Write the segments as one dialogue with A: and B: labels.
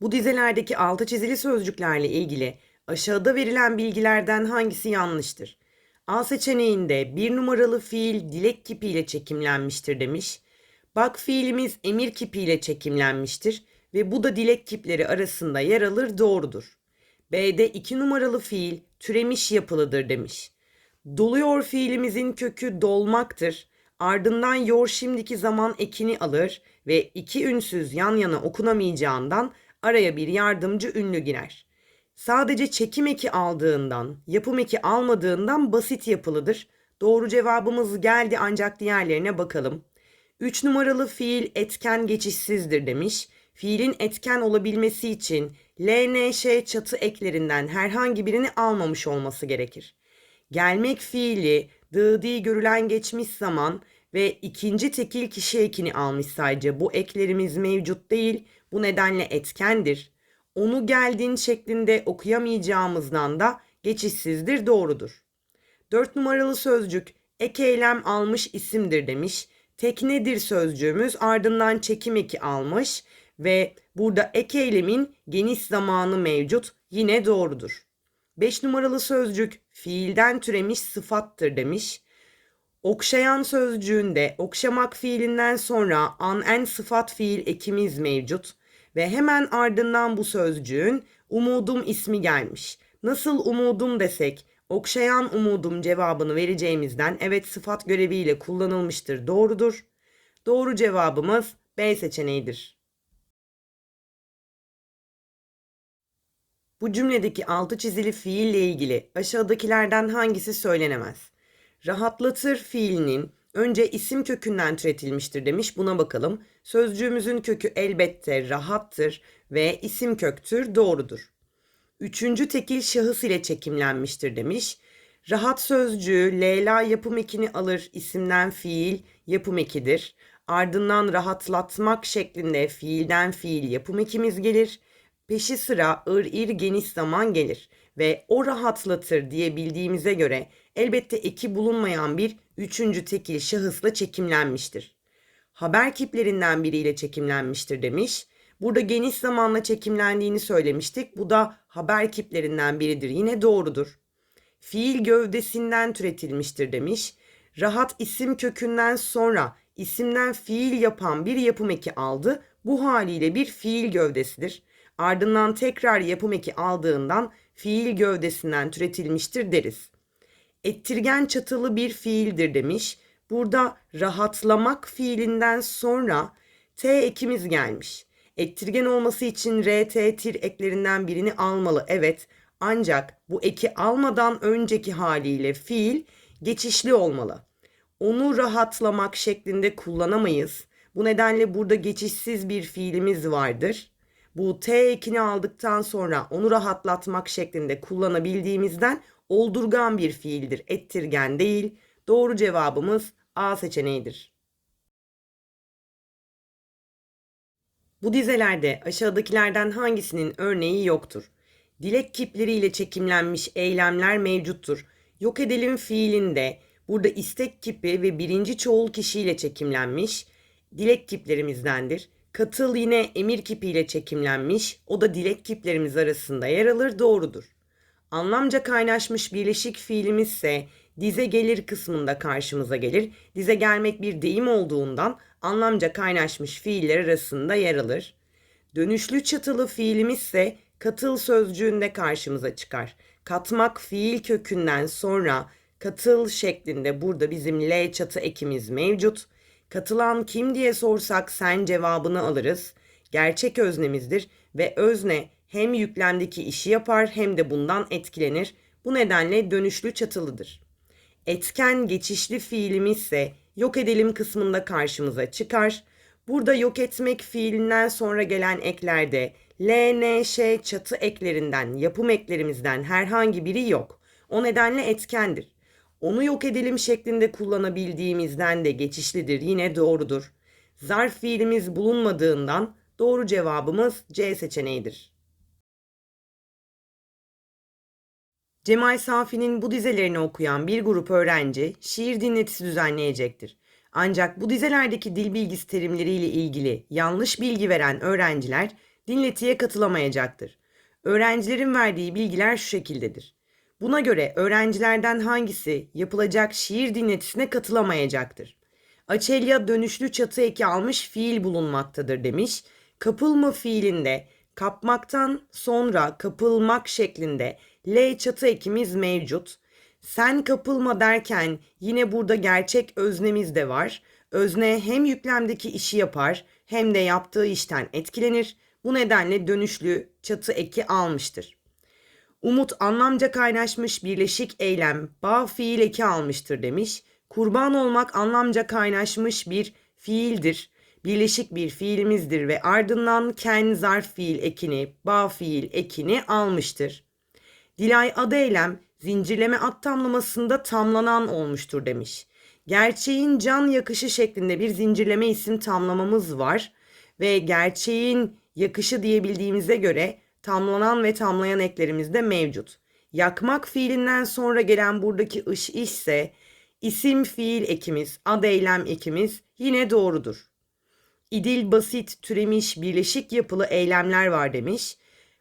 A: Bu dizelerdeki altı çizili sözcüklerle ilgili aşağıda verilen bilgilerden hangisi yanlıştır? A seçeneğinde bir numaralı fiil dilek kipiyle çekimlenmiştir demiş. Bak fiilimiz emir kipiyle çekimlenmiştir ve bu da dilek kipleri arasında yer alır doğrudur. B'de iki numaralı fiil türemiş yapılıdır demiş. Doluyor fiilimizin kökü dolmaktır. Ardından yor şimdiki zaman ekini alır ve iki ünsüz yan yana okunamayacağından araya bir yardımcı ünlü girer. Sadece çekim eki aldığından, yapım eki almadığından basit yapılıdır. Doğru cevabımız geldi ancak diğerlerine bakalım. 3 numaralı fiil etken geçişsizdir demiş. Fiilin etken olabilmesi için LNŞ çatı eklerinden herhangi birini almamış olması gerekir. Gelmek fiili dıdi görülen geçmiş zaman ve ikinci tekil kişi ekini almış sadece. Bu eklerimiz mevcut değil. Bu nedenle etkendir. Onu geldin şeklinde okuyamayacağımızdan da geçişsizdir doğrudur. 4 numaralı sözcük ek eylem almış isimdir demiş. Teknedir sözcüğümüz ardından çekim eki almış ve burada ek eylemin geniş zamanı mevcut yine doğrudur. 5 numaralı sözcük fiilden türemiş sıfattır demiş. Okşayan sözcüğünde okşamak fiilinden sonra an en sıfat fiil ekimiz mevcut ve hemen ardından bu sözcüğün umudum ismi gelmiş. Nasıl umudum desek okşayan umudum cevabını vereceğimizden evet sıfat göreviyle kullanılmıştır doğrudur. Doğru cevabımız B seçeneğidir. Bu cümledeki altı çizili fiille ilgili aşağıdakilerden hangisi söylenemez? Rahatlatır fiilinin önce isim kökünden türetilmiştir demiş. Buna bakalım. Sözcüğümüzün kökü elbette rahattır ve isim köktür doğrudur. Üçüncü tekil şahıs ile çekimlenmiştir demiş. Rahat sözcüğü Leyla yapım ekini alır isimden fiil yapım ekidir. Ardından rahatlatmak şeklinde fiilden fiil yapım ekimiz gelir. Peşi sıra ır ir geniş zaman gelir ve o rahatlatır diye bildiğimize göre elbette eki bulunmayan bir üçüncü tekil şahısla çekimlenmiştir. Haber kiplerinden biriyle çekimlenmiştir demiş. Burada geniş zamanla çekimlendiğini söylemiştik. Bu da haber kiplerinden biridir. Yine doğrudur. Fiil gövdesinden türetilmiştir demiş. Rahat isim kökünden sonra isimden fiil yapan bir yapım eki aldı. Bu haliyle bir fiil gövdesidir. Ardından tekrar yapım eki aldığından fiil gövdesinden türetilmiştir deriz. Ettirgen çatılı bir fiildir demiş. Burada rahatlamak fiilinden sonra T ekimiz gelmiş. Ettirgen olması için RT tir eklerinden birini almalı evet. Ancak bu eki almadan önceki haliyle fiil geçişli olmalı. Onu rahatlamak şeklinde kullanamayız. Bu nedenle burada geçişsiz bir fiilimiz vardır. Bu T ekini aldıktan sonra onu rahatlatmak şeklinde kullanabildiğimizden oldurgan bir fiildir. Ettirgen değil. Doğru cevabımız A seçeneğidir. Bu dizelerde aşağıdakilerden hangisinin örneği yoktur? Dilek kipleriyle çekimlenmiş eylemler mevcuttur. Yok edelim fiilinde burada istek kipi ve birinci çoğul kişiyle çekimlenmiş dilek kiplerimizdendir. Katıl yine emir kipiyle çekimlenmiş. O da dilek kiplerimiz arasında yer alır doğrudur. Anlamca kaynaşmış birleşik fiilimiz ise dize gelir kısmında karşımıza gelir. Dize gelmek bir deyim olduğundan anlamca kaynaşmış fiiller arasında yer alır. Dönüşlü çatılı fiilimiz ise katıl sözcüğünde karşımıza çıkar. Katmak fiil kökünden sonra katıl şeklinde burada bizim L çatı ekimiz mevcut. Katılan kim diye sorsak sen cevabını alırız. Gerçek öznemizdir ve özne hem yüklemdeki işi yapar hem de bundan etkilenir. Bu nedenle dönüşlü çatılıdır. Etken geçişli fiilimiz ise yok edelim kısmında karşımıza çıkar. Burada yok etmek fiilinden sonra gelen eklerde L, N, Ş çatı eklerinden, yapım eklerimizden herhangi biri yok. O nedenle etkendir. Onu yok edelim şeklinde kullanabildiğimizden de geçişlidir. Yine doğrudur. Zarf fiilimiz bulunmadığından doğru cevabımız C seçeneğidir. Cemal Safi'nin bu dizelerini okuyan bir grup öğrenci şiir dinletisi düzenleyecektir. Ancak bu dizelerdeki dil bilgisi terimleriyle ilgili yanlış bilgi veren öğrenciler dinletiye katılamayacaktır. Öğrencilerin verdiği bilgiler şu şekildedir. Buna göre öğrencilerden hangisi yapılacak şiir dinletisine katılamayacaktır? Açelya dönüşlü çatı eki almış fiil bulunmaktadır demiş. Kapılma fiilinde kapmaktan sonra kapılmak şeklinde L çatı ekimiz mevcut. Sen kapılma derken yine burada gerçek öznemiz de var. Özne hem yüklemdeki işi yapar hem de yaptığı işten etkilenir. Bu nedenle dönüşlü çatı eki almıştır. Umut anlamca kaynaşmış birleşik eylem bağ fiil eki almıştır demiş. Kurban olmak anlamca kaynaşmış bir fiildir. Birleşik bir fiilimizdir ve ardından ken zarf fiil ekini, bağ fiil ekini almıştır. Dilay adı eylem zincirleme at tamlamasında tamlanan olmuştur demiş. Gerçeğin can yakışı şeklinde bir zincirleme isim tamlamamız var ve gerçeğin yakışı diyebildiğimize göre tamlanan ve tamlayan eklerimiz de mevcut. Yakmak fiilinden sonra gelen buradaki ış ise isim fiil ekimiz, ad eylem ekimiz yine doğrudur. İdil basit türemiş birleşik yapılı eylemler var demiş.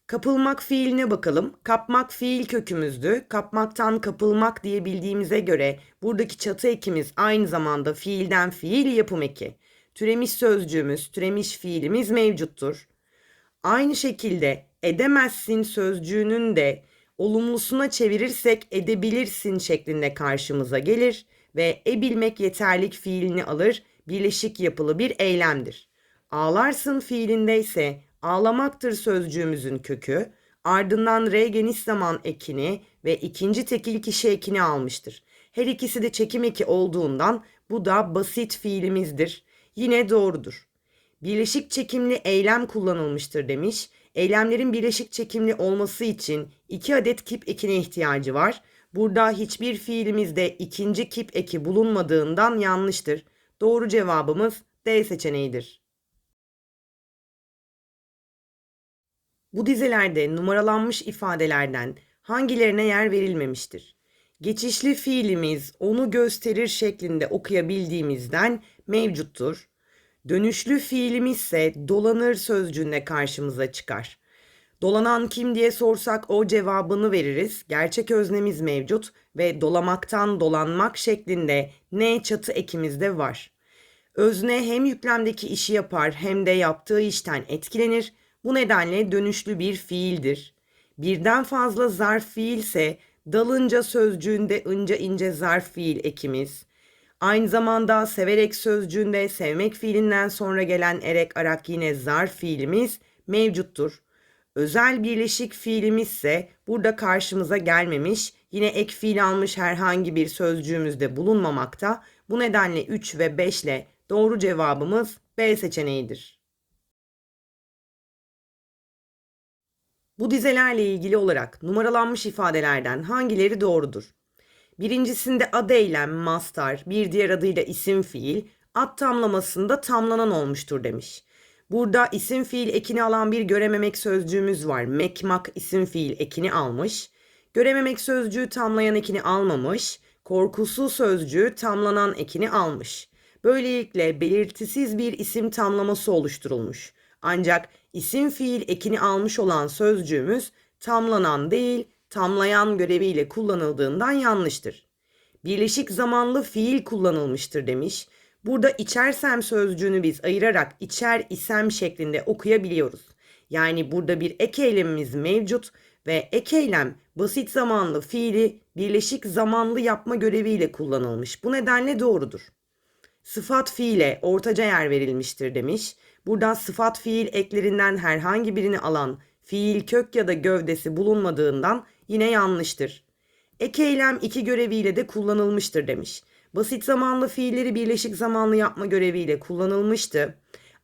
A: Kapılmak fiiline bakalım. Kapmak fiil kökümüzdü. Kapmaktan kapılmak diye bildiğimize göre buradaki çatı ekimiz aynı zamanda fiilden fiil yapım eki. Türemiş sözcüğümüz, türemiş fiilimiz mevcuttur. Aynı şekilde edemezsin sözcüğünün de olumlusuna çevirirsek edebilirsin şeklinde karşımıza gelir ve e bilmek yeterlik fiilini alır birleşik yapılı bir eylemdir. Ağlarsın fiilinde ise ağlamaktır sözcüğümüzün kökü, ardından re geniş zaman ekini ve ikinci tekil kişi ekini almıştır. Her ikisi de çekim eki olduğundan bu da basit fiilimizdir. Yine doğrudur. Birleşik çekimli eylem kullanılmıştır demiş. Eylemlerin birleşik çekimli olması için iki adet kip ekine ihtiyacı var. Burada hiçbir fiilimizde ikinci kip eki bulunmadığından yanlıştır. Doğru cevabımız D seçeneğidir. Bu dizelerde numaralanmış ifadelerden hangilerine yer verilmemiştir? Geçişli fiilimiz onu gösterir şeklinde okuyabildiğimizden mevcuttur. Dönüşlü fiilimiz ise dolanır sözcüğünde karşımıza çıkar. Dolanan kim diye sorsak o cevabını veririz. Gerçek öznemiz mevcut ve dolamaktan dolanmak şeklinde ne çatı ekimiz de var. Özne hem yüklemdeki işi yapar hem de yaptığı işten etkilenir. Bu nedenle dönüşlü bir fiildir. Birden fazla zarf fiilse dalınca sözcüğünde ince ince zarf fiil ekimiz. Aynı zamanda severek sözcüğünde sevmek fiilinden sonra gelen erek arak yine zarf fiilimiz mevcuttur. Özel birleşik fiilimiz ise burada karşımıza gelmemiş, yine ek fiil almış herhangi bir sözcüğümüzde bulunmamakta. Bu nedenle 3 ve 5 ile doğru cevabımız B seçeneğidir. Bu dizelerle ilgili olarak numaralanmış ifadelerden hangileri doğrudur? Birincisinde ad eylem, mastar, bir diğer adıyla isim fiil, ad tamlamasında tamlanan olmuştur demiş. Burada isim fiil ekini alan bir görememek sözcüğümüz var. Mekmak isim fiil ekini almış. Görememek sözcüğü tamlayan ekini almamış. Korkusu sözcüğü tamlanan ekini almış. Böylelikle belirtisiz bir isim tamlaması oluşturulmuş. Ancak isim fiil ekini almış olan sözcüğümüz tamlanan değil, tamlayan göreviyle kullanıldığından yanlıştır. Birleşik zamanlı fiil kullanılmıştır demiş. Burada içersem sözcüğünü biz ayırarak içer isem şeklinde okuyabiliyoruz. Yani burada bir ek eylemimiz mevcut ve ek eylem basit zamanlı fiili birleşik zamanlı yapma göreviyle kullanılmış. Bu nedenle doğrudur. Sıfat fiile ortaca yer verilmiştir demiş. Burada sıfat fiil eklerinden herhangi birini alan fiil kök ya da gövdesi bulunmadığından yine yanlıştır. Ek eylem iki göreviyle de kullanılmıştır demiş. Basit zamanlı fiilleri birleşik zamanlı yapma göreviyle kullanılmıştı.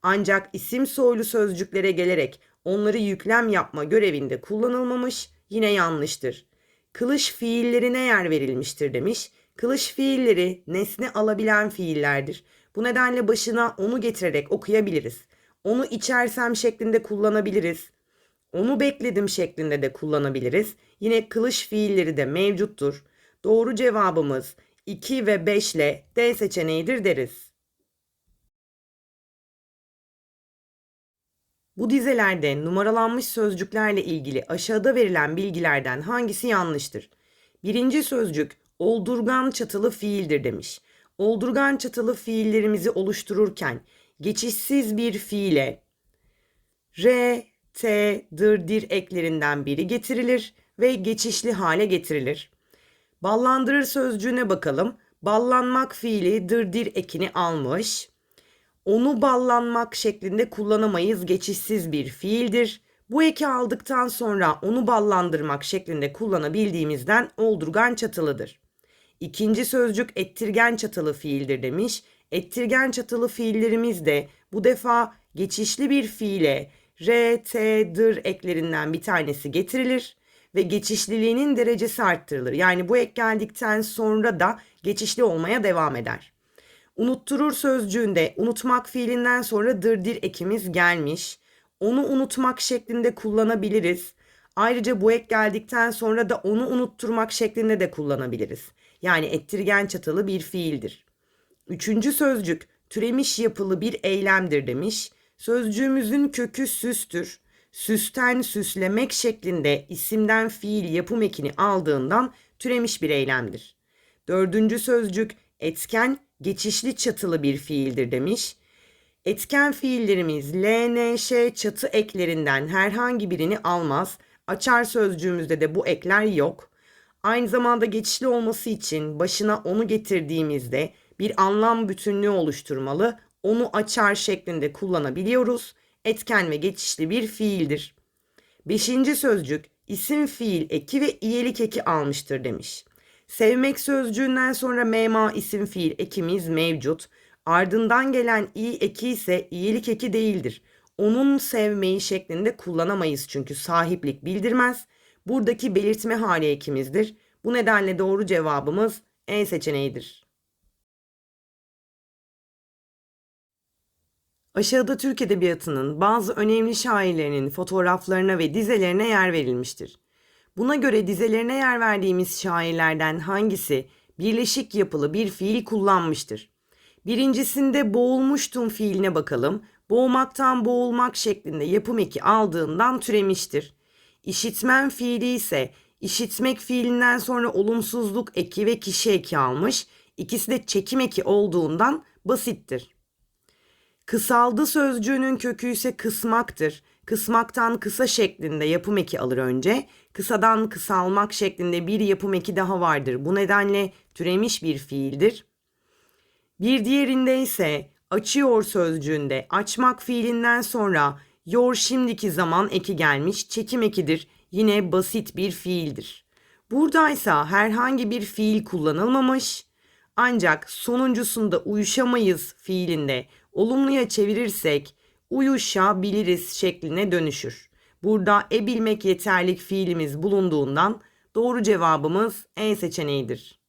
A: Ancak isim soylu sözcüklere gelerek onları yüklem yapma görevinde kullanılmamış yine yanlıştır. Kılıç fiillerine yer verilmiştir demiş. Kılıç fiilleri nesne alabilen fiillerdir. Bu nedenle başına onu getirerek okuyabiliriz. Onu içersem şeklinde kullanabiliriz. Onu bekledim şeklinde de kullanabiliriz. Yine kılıç fiilleri de mevcuttur. Doğru cevabımız 2 ve 5 ile D seçeneğidir deriz. Bu dizelerde numaralanmış sözcüklerle ilgili aşağıda verilen bilgilerden hangisi yanlıştır? Birinci sözcük oldurgan çatılı fiildir demiş. Oldurgan çatılı fiillerimizi oluştururken geçişsiz bir fiile R, T, dır, dir eklerinden biri getirilir ve geçişli hale getirilir. Ballandırır sözcüğüne bakalım. Ballanmak fiili dır, dir ekini almış. Onu ballanmak şeklinde kullanamayız geçişsiz bir fiildir. Bu eki aldıktan sonra onu ballandırmak şeklinde kullanabildiğimizden oldurgan çatılıdır. İkinci sözcük ettirgen çatılı fiildir demiş. Ettirgen çatılı fiillerimiz de bu defa geçişli bir fiile r, t, dır eklerinden bir tanesi getirilir ve geçişliliğinin derecesi arttırılır. Yani bu ek geldikten sonra da geçişli olmaya devam eder. Unutturur sözcüğünde unutmak fiilinden sonra dırdir ekimiz gelmiş. Onu unutmak şeklinde kullanabiliriz. Ayrıca bu ek geldikten sonra da onu unutturmak şeklinde de kullanabiliriz. Yani ettirgen çatılı bir fiildir. Üçüncü sözcük türemiş yapılı bir eylemdir demiş. Sözcüğümüzün kökü süstür. Süsten süslemek şeklinde isimden fiil yapım ekini aldığından türemiş bir eylemdir. Dördüncü sözcük etken geçişli çatılı bir fiildir demiş. Etken fiillerimiz L, N, Ş çatı eklerinden herhangi birini almaz. Açar sözcüğümüzde de bu ekler yok. Aynı zamanda geçişli olması için başına onu getirdiğimizde bir anlam bütünlüğü oluşturmalı. Onu açar şeklinde kullanabiliyoruz. Etken ve geçişli bir fiildir. Beşinci sözcük isim fiil eki ve iyelik eki almıştır demiş. Sevmek sözcüğünden sonra mema isim fiil ekimiz mevcut. Ardından gelen i eki ise iyilik eki değildir. Onun sevmeyi şeklinde kullanamayız çünkü sahiplik bildirmez. Buradaki belirtme hali ekimizdir. Bu nedenle doğru cevabımız E seçeneğidir. Aşağıda Türk Edebiyatı'nın bazı önemli şairlerinin fotoğraflarına ve dizelerine yer verilmiştir. Buna göre dizelerine yer verdiğimiz şairlerden hangisi birleşik yapılı bir fiil kullanmıştır? Birincisinde boğulmuştum fiiline bakalım. Boğmaktan boğulmak şeklinde yapım eki aldığından türemiştir. İşitmem fiili ise işitmek fiilinden sonra olumsuzluk eki ve kişi eki almış. İkisi de çekim eki olduğundan basittir. Kısaldı sözcüğünün kökü ise kısmaktır. Kısmaktan kısa şeklinde yapım eki alır önce. Kısadan kısalmak şeklinde bir yapım eki daha vardır. Bu nedenle türemiş bir fiildir. Bir diğerinde ise açıyor sözcüğünde açmak fiilinden sonra yor şimdiki zaman eki gelmiş çekim ekidir. Yine basit bir fiildir. Buradaysa herhangi bir fiil kullanılmamış. Ancak sonuncusunda uyuşamayız fiilinde olumluya çevirirsek uyuşabiliriz şekline dönüşür. Burada e bilmek yeterlik fiilimiz bulunduğundan doğru cevabımız E seçeneğidir.